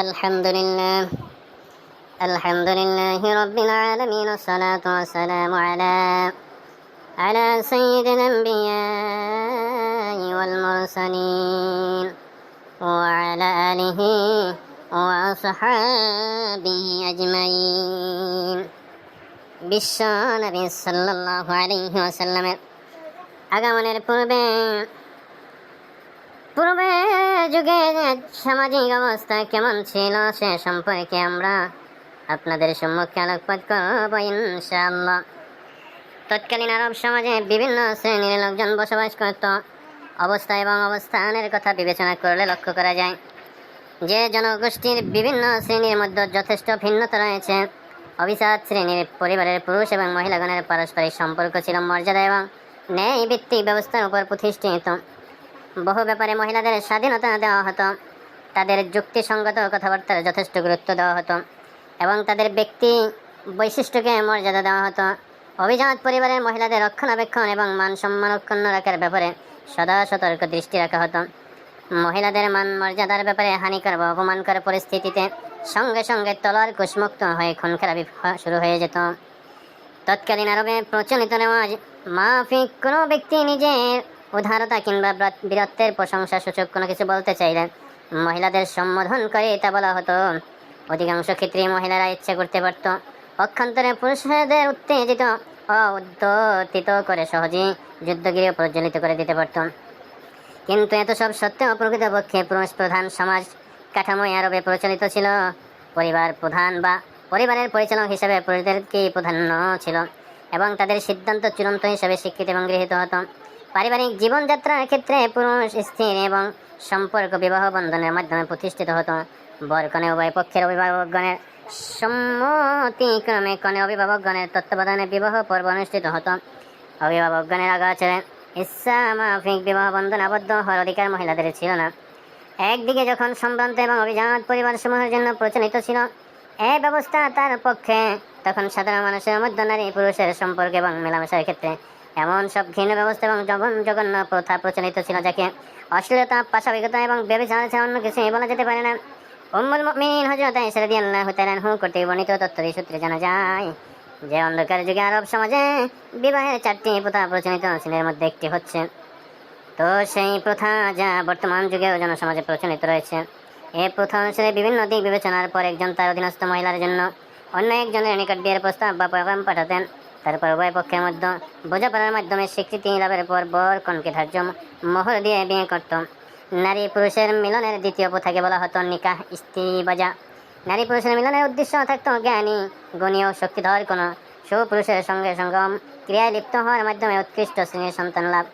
الحمد لله الحمد لله رب العالمين والصلاة والسلام على على سيد الأنبياء والمرسلين وعلى آله وأصحابه أجمعين বিশ্ব নবী সাল্লাল্লাহু আলাইহি ওয়াসাল্লামের আগমনের পূর্বে পূর্বে যুগে সামাজিক অবস্থা কেমন ছিল সে সম্পর্কে আমরা আপনাদের সম্মুখে আলোকপাত করব, ইনশাআল্লাহ। তৎকালীন আরব সমাজে বিভিন্ন শ্রেণির লোকজন বসবাস করত। অবস্থা এবং অবস্থানের কথা বিবেচনা করলে লক্ষ্য করা যায় যে, জনগোষ্ঠীর বিভিন্ন শ্রেণির মধ্যে যথেষ্ট ভিন্নতা রয়েছে। অভিজাত শ্রেণির পরিবারের পুরুষ এবং মহিলাগণের পারস্পরিক সম্পর্ক ছিল মর্যাদা এবং ন্যায় ভিত্তিক ব্যবস্থার উপর প্রতিষ্ঠিত। বহু ব্যাপারে মহিলাদের স্বাধীনতা দেওয়া হতো। তাদের যুক্তিসঙ্গত কথাবার্তার যথেষ্ট গুরুত্ব দেওয়া হতো এবং তাদের ব্যক্তি বৈশিষ্ট্যকে মর্যাদা দেওয়া হতো। অভিজাত পরিবারের মহিলাদের রক্ষণাবেক্ষণ এবং মান সম্মান অক্ষুণ্ণ রাখার ব্যাপারে সদা সতর্ক দৃষ্টি রাখা হতো। মহিলাদের মান মর্যাদার ব্যাপারে হানিকর বা অপমানকর পরিস্থিতিতে সঙ্গে সঙ্গে তলার কুশমুক্ত হয়ে খুন খারাপি শুরু হয়ে যেত। তৎকালীন আরবে প্রচলিত নেওয়াজ মাফিক কোনো ব্যক্তি নিজের উদারতা কিংবা ব্রত- বীরত্বের প্রশংসা সূচক কোনো কিছু বলতে চাইলে মহিলাদের সম্বোধন করে তা বলা হতো। অধিকাংশ ক্ষেত্রেই মহিলারা ইচ্ছে করতে পারত। পক্ষান্তরে পুরুষদের উত্তেজিত ও করে সহজেই যুদ্ধগিরি প্রজ্বলিত করে দিতে পারত। কিন্তু এত সব সত্ত্বেও প্রকৃতপক্ষে পুরুষ প্রধান সমাজ কাঠামোয় আরবে প্রচলিত ছিল। পরিবার প্রধান বা পরিবারের পরিচালক হিসেবে পুরুষদেরকেই প্রাধান্য ছিল এবং তাদের সিদ্ধান্ত চূড়ান্ত হিসেবে স্বীকৃত এবং গৃহীত হতো। পারিবারিক জীবনযাত্রার ক্ষেত্রে পুরুষ স্থির এবং সম্পর্ক বিবাহ বন্ধনের মাধ্যমে প্রতিষ্ঠিত হতো। বর কনে উভয় পক্ষের অভিভাবকগণের সম্মতিক্রমে কনে অভিভাবকগণের তত্ত্বাবধানে বিবাহ পর্ব অনুষ্ঠিত হতো। অভিভাবকগণের আগাচরে ইচ্ছা মাফিক বিবাহ বন্ধন আবদ্ধ হওয়ার অধিকার মহিলাদের ছিল না। একদিকে যখন সম্ভ্রান্ত এবং অভিজাত পরিবার সমূহের জন্য প্রচলিত ছিল এই ব্যবস্থা তার পক্ষে, তখন সাধারণ মানুষের মধ্যে নারী পুরুষের সম্পর্ক এবং মেলামেশার ক্ষেত্রে এমন সব ঘৃণ ব্যবস্থা এবং জঘন জঘন্য প্রথা প্রচলিত ছিল যাকে অশ্লীলতা, পাশাবিকতা এবং ব্যবচার ছাড়া অন্য কিছুই বলা যেতে পারে না। উম্মুল মুমিনিন হযরত আয়েশা রাদিয়াল্লাহু তাআলা আনহু কর্তৃক বর্ণিত তত্ত্বটি সূত্রে জানা যায় যে অন্ধকার যুগে আরব সমাজে বিবাহের চারটি প্রথা প্রচলিত ছিল এর মধ্যে একটি হচ্ছে। তো সেই প্রথা যা বর্তমান যুগেও জনসমাজে প্রচলিত রয়েছে। এই প্রথা অনুসারে বিভিন্ন দিক বিবেচনার পর একজন তার অধীনস্থ মহিলার জন্য অন্য একজনের নিকট বিয়ের প্রস্তাব বা প্রোগ্রাম পাঠাতেন। তারপর উভয় পক্ষের মধ্যে বোঝাপড়ার মাধ্যমে স্বীকৃতি লাভের পর বর কনকে ধার্য মোহর দিয়ে বিয়ে করত। নারী পুরুষের মিলনের দ্বিতীয় প্রথাকে বলা হতো নিকাহ স্ত্রী বাজা। নারী পুরুষের মিলনের উদ্দেশ্য থাকত জ্ঞানী, গুণী ও শক্তিধর কোনো। সুপুরুষের সঙ্গে সঙ্গম ক্রিয়ায় লিপ্ত হওয়ার মাধ্যমে উৎকৃষ্ট শ্রেণির সন্তান লাভ।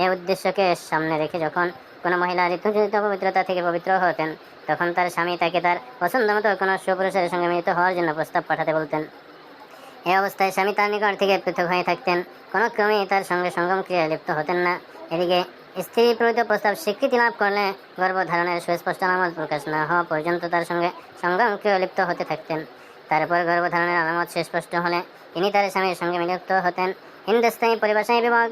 এই উদ্দেশ্যকে সামনে রেখে যখন কোনো মহিলা ঋতুজনিত পবিত্রতা থেকে পবিত্র হতেন, তখন তার স্বামী তাকে তার পছন্দ মতো কোনো সুপুরুষের সঙ্গে মিলিত হওয়ার জন্য প্রস্তাব পাঠাতে বলতেন। এই অবস্থায় স্বামী তার নিকট থেকে পৃথক হয়ে থাকতেন। কোনো ক্রমেই তার সঙ্গে সঙ্গম ক্রিয়ায় লিপ্ত হতেন না। এদিকে স্ত্রী প্রকৃত প্রস্তাব স্বীকৃতি লাভ করলে গর্ভধারণের সুস্পষ্ট আলামত প্রকাশ না হওয়া পর্যন্ত তার সঙ্গে সঙ্গম ক্রিয়া লিপ্ত হতে থাকতেন। তারপর গর্ভধারণের আলামত সুস্পষ্ট হলে তিনি তার স্বামীর সঙ্গে মিলিত হতেন। হিন্দুস্তানি পরিভাষায় বিবাহ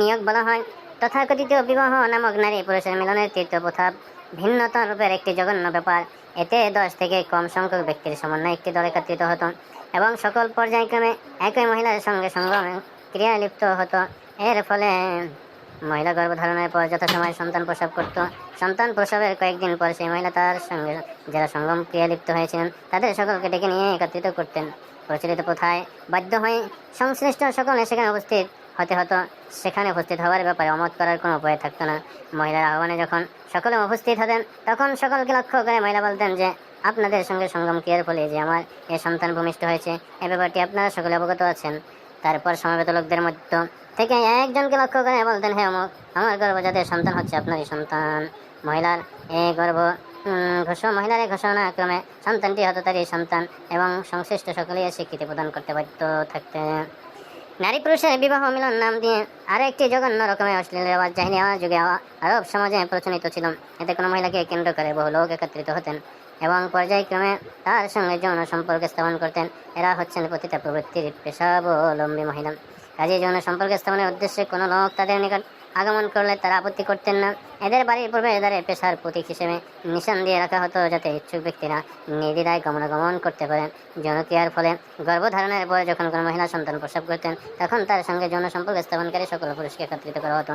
নিয়োগ বলা হয়। তথাকথিত বিবাহ নামক নারী পুরুষের মিলনের তৃতীয় প্রথা ভিন্নতা রূপের একটি জঘন্য ব্যাপার। এতে দশ থেকে কম সংখ্যক ব্যক্তির সমন্বয়ে একটি দল একত্রিত হতো এবং সকল পর্যায়ক্রমে একই মহিলার সঙ্গে সঙ্গমে ক্রিয়া লিপ্ত হতো। এর ফলে মহিলা গর্ভধারণের পর যথাসময়ে সন্তান প্রসব করত। সন্তান প্রসবের কয়েকদিন পর সেই মহিলা তার সঙ্গে যারা সঙ্গম ক্রিয়া লিপ্ত হয়েছিলেন, তাদের সকলকে ডেকে নিয়ে একত্রিত করতেন। প্রচলিত প্রথায় বাধ্য হয়ে সংশ্লিষ্ট সকলে সেখানে উপস্থিত হতে হতো সেখানে উপস্থিত হওয়ার ব্যাপারে অমত করার কোনো উপায় থাকতো না। মহিলার আহ্বানে যখন সকলে উপস্থিত হতেন তখন সকলকে লক্ষ্য করে মহিলা বলতেন যে আপনাদের সঙ্গে সঙ্গম ক্রিয়ার ফলে যে আমার এ সন্তান ভূমিষ্ঠ হয়েছে? এ ব্যাপারটি আপনারা সকলে অবগত আছেন? তারপর সমবেত লোকদের মধ্য থেকে একজনকে লক্ষ্য করে বলতেন হ্যাঁ অমুক আমার গর্ভজাতের সন্তান হচ্ছে আপনারই সন্তান। মহিলার এ উম, ঘোষণা মহিলার এই ঘোষণা ক্রমে সন্তানটি তারই সন্তান এবং সংশ্লিষ্ট সকলেই স্বীকৃতি প্রদান করতে বাধ্য থাকতেন। নারী পুরুষের বিবাহ মিলন নাম দিয়ে আরও একটি জঘন্য রকমের অশ্লীল রেওয়াজ জাহিনী যুগে আরব সমাজে প্রচলিত ছিল। এতে কোনো মহিলাকে কেন্দ্র করে বহু লোক একত্রিত হতেন এবং পর্যায়ক্রমে তার সঙ্গে যৌন সম্পর্ক স্থাপন করতেন। এরা হচ্ছেন প্রতিটা প্রবৃত্তির পেশাবলম্বী মহিলা। কাজে যৌন সম্পর্ক স্থাপনের উদ্দেশ্যে কোনো লোক তাদের নিকট আগমন করলে তারা আপত্তি করতেন না। এদের বাড়ির প্রবেশদ্বারে পেশার প্রতীক হিসেবে নিশান দিয়ে রাখা হতো যাতে ইচ্ছুক ব্যক্তিরা নির্দ্বিধায় গমনাগমন করতে পারেন। যৌনক্রিয়ার ফলে গর্ভধারণের পরে যখন কোনো মহিলা সন্তান প্রসব করতেন, তখন তার সঙ্গে যৌন সম্পর্ক স্থাপনকারী সকল পুরুষকে একত্রিত করা হতো।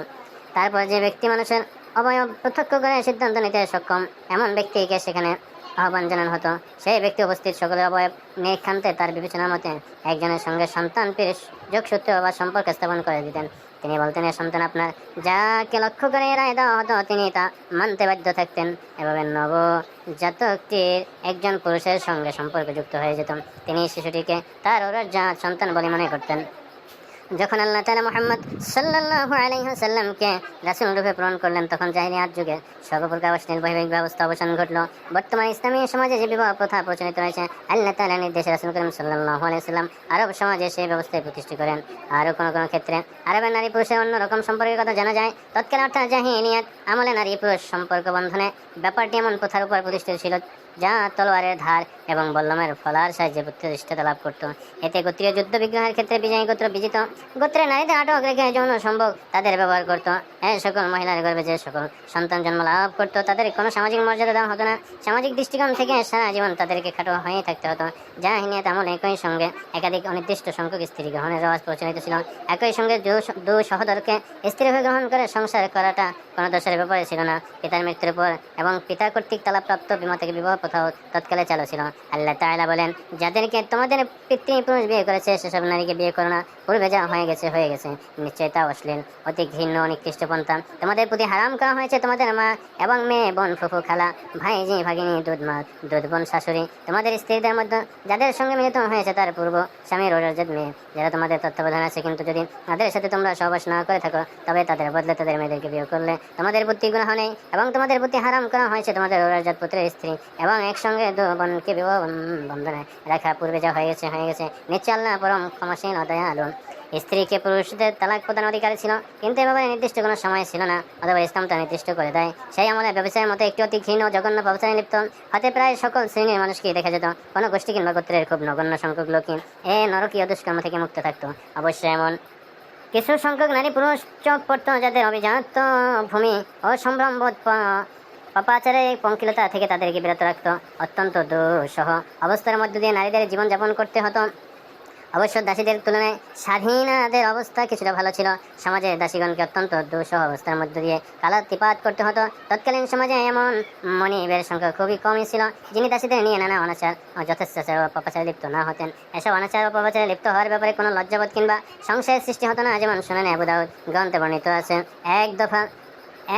তারপর যে ব্যক্তি মানুষের অবয়ব প্রত্যক্ষ করে সিদ্ধান্ত নিতে সক্ষম, এমন ব্যক্তিকে সেখানে আহ্বান জানানো হতো। সেই ব্যক্তি উপস্থিত সকলের অবয়ব নিরীক্ষান্তে তার বিবেচনা মতে একজনের সঙ্গে সন্তান পেশ যোগসূত্র বা সম্পর্ক স্থাপন করে দিতেন। তিনি বলতেন, এ সন্তান আপনার, যাকে লক্ষ্য করে রায় দেওয়া হতো তিনি তা মানতে বাধ্য থাকতেন। এভাবে নব জাতকটির একজন পুরুষের সঙ্গে সম্পর্ক যুক্ত হয়ে যেত। তিনি শিশুটিকে তার ওরা যা সন্তান বলে মনে করতেন। যখন আল্লাহ তালা মোহাম্মদ সাল্লাল্লাহু আলাইহি সাল্লামকে রাসূল রূপে প্রেরণ করলেন, তখন জাহিলিয়াত যুগে সর্বপ্রকার অশ্লীল বৈবাহিক ব্যবস্থা অবসান ঘটল। বর্তমানে ইসলামী সমাজে যে বিবাহ প্রথা প্রচলিত রয়েছে, আল্লাহ তালা নির্দেশে রাসূল করিম সাল্লাল্লাহু আলাইহি সাল্লাম আরব সমাজে সেই ব্যবস্থায় প্রতিষ্ঠা করেন। আরও কোনো কোনো ক্ষেত্রে আরবের নারী পুরুষের অন্যরকম সম্পর্কের কথা জানা যায়। তৎকালে অর্থাৎ জাহিলিয়াত আমলে নারী পুরুষ সম্পর্ক বন্ধনে ব্যাপারটি এমন প্রথার উপর প্রতিষ্ঠিত ছিল যা তলোয়ারের ধার এবং বল্লমের ফলার সাহায্যে প্রতিষ্ঠিতা লাভ করত। এতে গোত্রীয় যুদ্ধ বিগ্রহের ক্ষেত্রে বিজয়ী গোত্র বিজিত। গোত্রের নারীদের আটক রেখে যৌন সম্ভব তাদের ব্যবহার করত। এই সকল মহিলার গর্ভে যে সকল সন্তান জন্ম লাভ করতো, তাদের কোনো সামাজিক মর্যাদা দেওয়া হতো না। সামাজিক দৃষ্টিকোণ থেকে সারা জীবন তাদেরকে খাটো হয়েই থাকতে হতো। যা হিনিয়াত আমল একই সঙ্গে একাধিক অনির্দিষ্ট সংখ্যক স্ত্রী গ্রহণের রেওয়াজ প্রচলিত ছিল। একই সঙ্গে দু- দু সহোদরকে স্ত্রী হয়ে গ্রহণ করে সংসার করাটা কোনো দোষের ব্যাপারে ছিল না। পিতার মৃত্যুর পর এবং পিতা কর্তৃক তালাপ্রাপ্ত বিমা থেকে বিবাহ প্রথাও তৎকালে চালু ছিল। আল্লাহ তাআলা বলেন, যাদেরকে তোমাদের পিতৃপুরুষ বিয়ে করেছে, সেসব নারীকে বিয়ে করো না। পূর্বে যা হয়ে গেছে হয়ে গেছে। নিশ্চয় তা অশ্লীল, অতি ঘৃণ্য নিকৃষ্ট পন্থা তোমাদের প্রতি হারাম করা হয়েছে তোমাদের মা এবং মেয়ে, বোন, ফুফু, খালা ভাইজি ভাগিনী, দুধ মা, দুধ বোন, শাশুড়ি। তোমাদের স্ত্রীদের মধ্যে যাদের সঙ্গে মিলিত হয়েছে তার পূর্ব স্বামীর রোজার মেয়ে। যারা তোমাদের তত্ত্বাবধান আছে, কিন্তু যদি তাদের সাথে তোমরা সহবাস না করে থাকো, তবে তাদের বদলে তাদের মেয়েদেরকে বিয়ে করলে তোমাদের বুদ্ধি গ্রহ নেই এবং তোমাদের প্রতি হারাম করা হয়েছে তোমাদের রোজার পুত্রের স্ত্রী এবং একসঙ্গে দু বোনকে বন্ধনে রাখা পূর্বে যা হয়ে গেছে হয়ে গেছে। নিশ্চয় আল্লাহ পরম ক্ষমাসীন ও দয়ালু স্ত্রীকে পুরুষদের তালাক প্রদান অধিকার ছিল, কিন্তু এভাবে নির্দিষ্ট কোনো সময় ছিল না, অথবা ইসলাম তা নির্দিষ্ট করে দেয়। সেই আমলে ব্যবসায়ের মতো একটি অতি ঘৃণ জঘন্য ব্যবসায় লিপ্ত, হাতে প্রায় সকল শ্রেণির মানুষকে দেখা যেত। কোনো গোষ্ঠী কিংবা গোত্রের খুব নগণ্য সংখ্যক লোকই এ নরকীয় দুষ্কর্ম থেকে মুক্ত থাকতো। অবশ্যই এমন কিছু সংখ্যক নারী পুরুষ চোখ পড়তো, যাদের অভিজাত ভূমি ও সম্ভ্রম পাপাচারে পঙ্কিলতা থেকে তাদেরকে বিরত রাখত। অত্যন্ত দুঃসহ অবস্থার মধ্য দিয়ে নারীদের জীবনযাপন করতে হতো। অবশ্য দাসীদের তুলনায় স্বাধীনাদের অবস্থা কিছুটা ভালো ছিল। সমাজে দাসীগণকে অত্যন্ত দুঃসহ অবস্থার মধ্য দিয়ে কালাতিপাত করতে হতো। তৎকালীন সমাজে এমন মনিবের সংখ্যা খুবই কমই ছিল, যিনি দাসীদের নিয়ে নানা অনাচার যথেচ্ছাচার ও পাপাচারে লিপ্ত না হতেন। এসব অনাচার ও পাপাচারে লিপ্ত হওয়ার ব্যাপারে কোনো লজ্জাবোধ কিংবা সংশয়ের সৃষ্টি হতো না, যেমন শুনেন আবু গ্রন্থে বর্ণিত আছে। এক দফা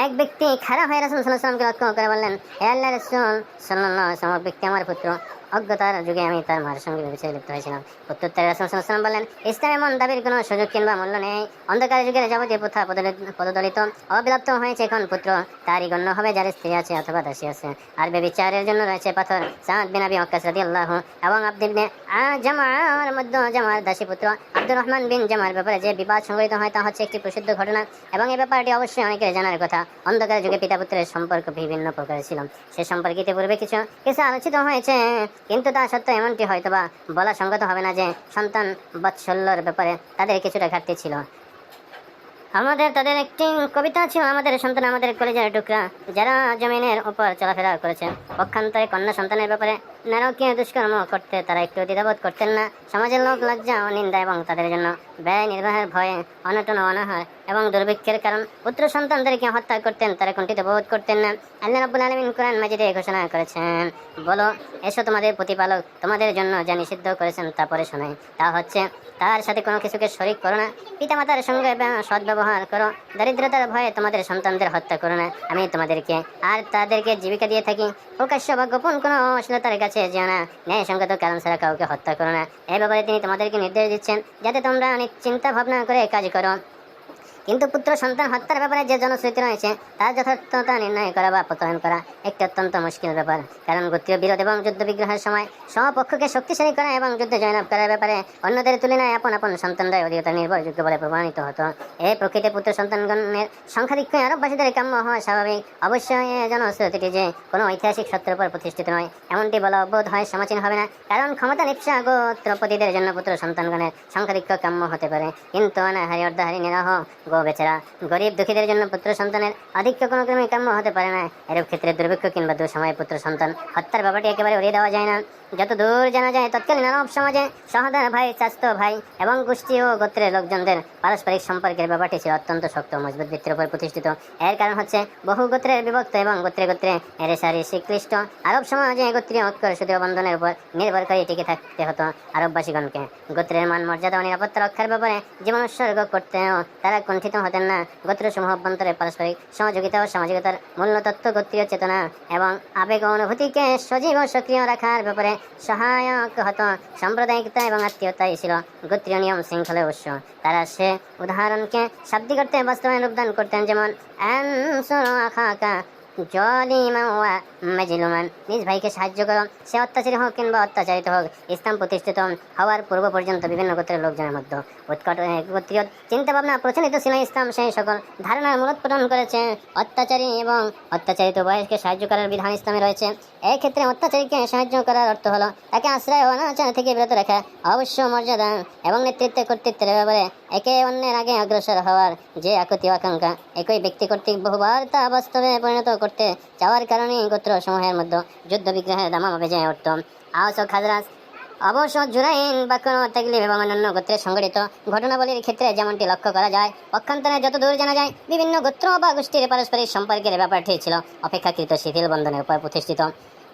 এক ব্যক্তি খারাপ হয়ে রাসুল সাল্লাহ সাল্লামকে লক্ষ্য করে বললেন, হে আল্লাহ রসুল সাল্লাহ ব্যক্তি আমার পুত্র। অজ্ঞতার যুগে আমি তার মার সঙ্গে বিবেচনায় লিপ্ত হয়েছিলাম। প্রত্যুত্তরে রাসুল সাল্লাম বললেন, ইসলাম এমন দাবির কোনো সুযোগ কিংবা মূল্য নেই। অন্ধকার যুগের যাবতীয় প্রথা পদদলিত অবিলপ্ত হয়েছে এখন পুত্র। তারই গণ্য হবে যার স্ত্রী আছে অথবা দাসী আছে। আর বেবিচারের জন্য রয়েছে পাথর। সাদ বিন আবি ওয়াক্কাস রাদিয়াল্লাহু এবং আব্দ ইবনে জামার মধ্যে জামার দাসী পুত্র। আব্দুর রহমান বিন জামার ব্যাপারে যে বিবাদ সংঘটিত হয় তা হচ্ছে একটি প্রসিদ্ধ ঘটনা এবং এই ব্যাপারটি অবশ্যই অনেকের জানার কথা। অন্ধকার যুগে পিতা পুত্রের সম্পর্ক বিভিন্ন প্রকার ছিল। সে সম্পর্কে পূর্বে কিছু কিছু আলোচিত হয়েছে, কিন্তু তা সত্ত্বেও এমনটি হয়তো বা বলা সঙ্গত হবে না যে সন্তান বাৎসল্যর ব্যাপারে তাদের কিছুটা ঘাটতি ছিল। আমাদের তাদের একটি কবিতা ছিল আমাদের সন্তান আমাদের কলেজের টুকরা যারা জমিনের উপর চলাফেরা করেছে পক্ষান্তরে কন্যা সন্তানের ব্যাপারে নারকীয় দুষ্কর্ম করতে তারা একটু দ্বিধাবোধ করতেন না। সমাজের লোক লজ্জা ও নিন্দা এবং তাদের জন্য ব্যয়, নির্বাহের ভয়ে, অনটন অনাহার এবং দুর্ভিক্ষের কারণ। পুত্র সন্তানদেরকে হত্যা করতেন, তারা কুণ্ঠিত বোধ করতেন না। আল্লাহ রাব্বুল আলামিন কোরআন মাজিদে ঘোষণা করেছেন, বলো, এসো তোমাদের প্রতিপালক, তোমাদের জন্য যা নিষিদ্ধ করেছেন তা পরে শোনাই। তা হচ্ছে, তার সাথে কোনো কিছুকে শরিক করো না। পিতামাতার সঙ্গে ব্য- সদ্ব্যবহার করো। দারিদ্রতার ভয়ে তোমাদের সন্তানদের হত্যা করো না। আমি তোমাদেরকে আর তাদেরকে জীবিকা দিয়ে থাকি। প্রকাশ্য বা গোপন কোনো অশ্লীলতার কাছে যেও না। ন্যায় সঙ্গত কারণ ছাড়া কাউকে হত্যা করো না। এই ব্যাপারে তিনি তোমাদেরকে নির্দেশ দিচ্ছেন। যাতে তোমরা অনেক চিন্তা ভাবনা করে কাজ করো। কিন্তু পুত্র সন্তান হত্যার ব্যাপারে যে জনশ্রুতি রয়েছে, তার যথার্থতা নির্ণয় করা বা প্রত্যয়ন করা একটি অত্যন্ত মুশকিল ব্যাপার। কারণ গোত্রীয় বিরোধ এবং যুদ্ধ বিগ্রহের সময় স্বপক্ষকে শক্তিশালী করা এবং যুদ্ধে জয়লাভ করার ব্যাপারে অন্যদের তুলনায় আপন আপন সন্তানরাই অধিকতা নির্ভরযোগ্য বলে প্রমাণিত হতো। এই প্রকৃতি পুত্র সন্তানগণের সংখ্যাধিক্য আরববাসীদের কাম্য হওয়া স্বাভাবিক। অবশ্যই এ জনশ্রুতিটি যে কোনো ঐতিহাসিক সত্যের উপর প্রতিষ্ঠিত নয়, এমনটি বলা অবোধ হয়, সমাচীন হবে না। কারণ ক্ষমতা নিপসা গোত্রপতিদের জন্য পুত্র সন্তানগণের সংখ্যাধিক্য কাম্য হতে পারে। কিন্তু অনাহারি অর্ধাহারি নিরাহ ও বেচারা। গরিব দুঃখীদের জন্য পুত্র সন্তানের আধিক্য কোনো ক্রমে কাম্য হতে পারে না। এরূপ ক্ষেত্রে দুর্ভিক্ষ কিংবা দুঃসময়ে পুত্র সন্তান হত্যার ব্যাপারটি একেবারে উড়িয়ে দেওয়া যায় না। যত দূর জানা যায়, তৎকালীন আরব সমাজে সহদার ভাই চাস্ত ভাই এবং গোষ্ঠী ও গোত্রের লোকজনদের পারস্পরিক সম্পর্কের ব্যাপারটি ছিল অত্যন্ত শক্ত মজবুত ভিত্তির উপর প্রতিষ্ঠিত। এর কারণ হচ্ছে, বহু গোত্রের বিভক্ত এবং গোত্রে গোত্রে এরেসারি স্বীকৃষ্ট আরব সমাজে গোত্রীয় ঐক্য সুদীয় বন্ধনের উপর নির্ভর করে টিকে থাকতে হতো আরববাসীগণকে। গোত্রের মান, মর্যাদা ও নিরাপত্তা রক্ষার ব্যাপারে জীবন উৎসর্গ করতেও তারা কুণ্ঠিত হতেন না। গোত্র সমূহ অভ্যন্তরে পারস্পরিক সহযোগিতা ও সামাজিকতার মূল্য তত্ত্ব গোত্রীয় চেতনা এবং আবেগ অনুভূতিকে সজীব ও সক্রিয় রাখার ব্যাপারে সহায়ক হত। সাম্প্রদায়িকতা এবং আত্মীয়তাই ছিল গোত্রীয় নিয়ম শৃঙ্খলের উৎস। তারা সে উদাহরণকে শাব্দিক অর্থে বাস্তবায়ন রূপদান করতেন, যেমন জলিমান ওয়া মাজলুমান নিজ ভাইকে সাহায্য করো সে অত্যাচারী হোক কিংবা অত্যাচারিত হোক ইসলাম প্রতিষ্ঠিত হওয়ার পূর্ব পর্যন্ত বিভিন্ন গোত্রের লোকজনের মধ্যে উৎকট এ, গোত্রীয় চিন্তা প্রচলিত ছিল ইসলাম সেই সকল ধারণার মূলোৎপাদন করেছে। অত্যাচারী এবং অত্যাচারিত বয়সকে সাহায্য করার বিধান ইসলামে রয়েছে। এই ক্ষেত্রে অত্যাচারীকে সাহায্য করার অর্থ হলো তাকে আশ্রয় অনাচার থেকে বিরত রাখা অবশ্য মর্যাদা এবং নেতৃত্বে কর্তৃত্বের ব্যাপারে একে অন্যের আগে অগ্রসর হওয়ার যে আকুতি আকাঙ্ক্ষা একই ব্যক্তি কর্তৃক বহুবার তা বাস্তবে পরিণত করতে চাওয়ার কারণে গোত্র সমূহের মধ্যে যুদ্ধ বিগ্রহের দামামা বেজে উঠত। আওস ও খাজরাজ অবশ্য জুরাইন বা কোনো তাগলিব এবং অন্যান্য গোত্রের সংগঠিত ঘটনাবলীর ক্ষেত্রে যেমনটি লক্ষ্য করা যায়, পক্ষান্তরে যত দূর জানা যায়, বিভিন্ন গোত্র বা গোষ্ঠীর পারস্পরিক সম্পর্কের ব্যাপারটি ছিল অপেক্ষাকৃত শিথিল বন্ধনের উপর প্রতিষ্ঠিত।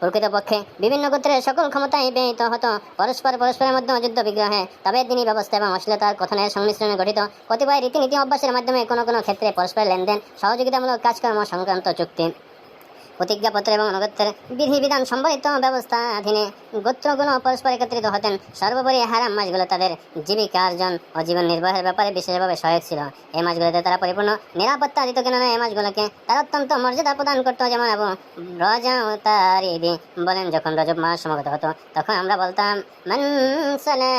প্রকৃতপক্ষে বিভিন্ন গোত্রের সকল ক্ষমতাই ব্যয়িত হতো। পরস্পর পরস্পরের মধ্যে যুদ্ধ বিগ্রহে তবে তিনি ব্যবস্থা এবং অশ্লীলতার কথনের সংমিশ্রণে গঠিত। কতিপয় রীতিনীতি অভ্যাসের মাধ্যমে কোনো কোনো ক্ষেত্রে পরস্পর লেনদেন, সহযোগিতামূলক কাজকর্ম সংক্রান্ত চুক্তি। প্রতিজ্ঞাপত্র এবং অনুগত্যের বিধিবিধান সম্বলিত ব্যবস্থা অধীনে গোত্রগুলো পরস্পর একত্রিত হতেন। সর্বোপরি হারাম মাছগুলো তাদের জীবিকার্জন ও জীবন নির্বাহের ব্যাপারে বিশেষভাবে সহায়ক ছিল। এই মাছগুলোতে তারা পরিপূর্ণ নিরাপত্তা দিত, কেননা এই মাছগুলোকে তারা অত্যন্ত মর্যাদা প্রদান করতো। যেমন এবং রজা ও তারিদি বলেন, যখন রজব মাস সমাগত হতো, তখন আমরা বলতাম মানসালা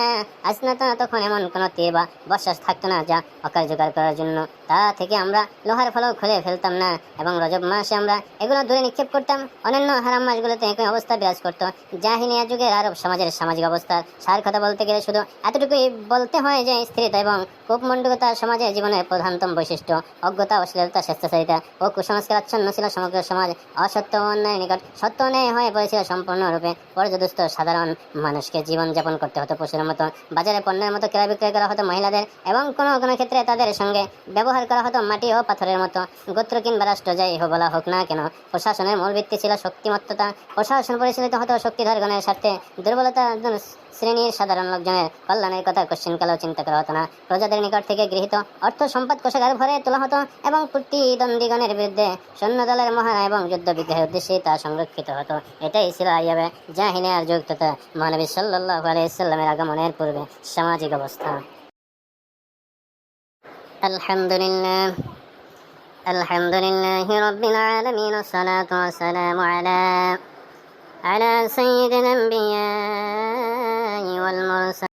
আসনাতা তখন এমন কোনো তে বা বশ্বাস থাকতো না যা অকার্যকর করার জন্য। তা থেকে আমরা লোহার ফলক খুলে ফেলতাম না, এবং রজব মাসে আমরা এগুলো দূরে নিক্ষেপ করতাম। অন্যান্য হারাম মাসগুলোতে একই অবস্থা বিরাজ করতো। জাহিনিয়া যুগের আরব সমাজের সামাজিক অবস্থার সার কথা বলতে গেলে শুধু এতটুকুই বলতে হয় যে, স্থিরতা এবং কূপমণ্ডকতা সমাজের জীবনের প্রধানতম বৈশিষ্ট্য। অজ্ঞতা, অশ্লীলতা, স্বেচ্ছাচারিতা ও কুসংস্কার আচ্ছন্ন ছিল সমগ্র সমাজ। অসত্য ও অন্যায়ের নিকট সত্য অন্যায় হয়ে পড়েছিল সম্পূর্ণরূপে। পর্যদুস্ত সাধারণ মানুষকে জীবনযাপন করতে হতো পশুর মতো। বাজারে পণ্যের মতো ক্রয় বিক্রয় করা হতো মহিলাদের এবং কোনো কোনো ক্ষেত্রে তাদের সঙ্গে ব্যবহার করা হতো মাটি ও পাথরের মতো। গোত্র কিংবা রাষ্ট্র যাই হোক বলা হোক না কেন প্রশাসনের মূল ভিত্তি ছিল শক্তিমত্ততা। প্রশাসন পরিচালিত হতো শক্তিধরগণের স্বার্থে দুর্বলতা শ্রেণির সাধারণ লোকজনের কল্যাণের কথা কোশ্চিনকালেও চিন্তা করা হতো না। প্রজাদের নিকট থেকে গৃহীত অর্থ সম্পদ কোষাগার ভরে তোলা হতো এবং প্রতিদ্বন্দ্বীগণের বিরুদ্ধে সৈন্যদলের মহা এবং যুদ্ধ বিগ্রহের উদ্দেশ্যে তা সংরক্ষিত হতো। এটাই ছিল আইয়াবে জাহিনের যুগ তথা মহানবী সাল্লাহ আলাইসাল্লামের আগমনের পূর্বে সামাজিক অবস্থা। আলহামদুলিল্লাহ। الحمد لله رب العالمين والصلاة والسلام على على سيد الأنبياء والمرسلين.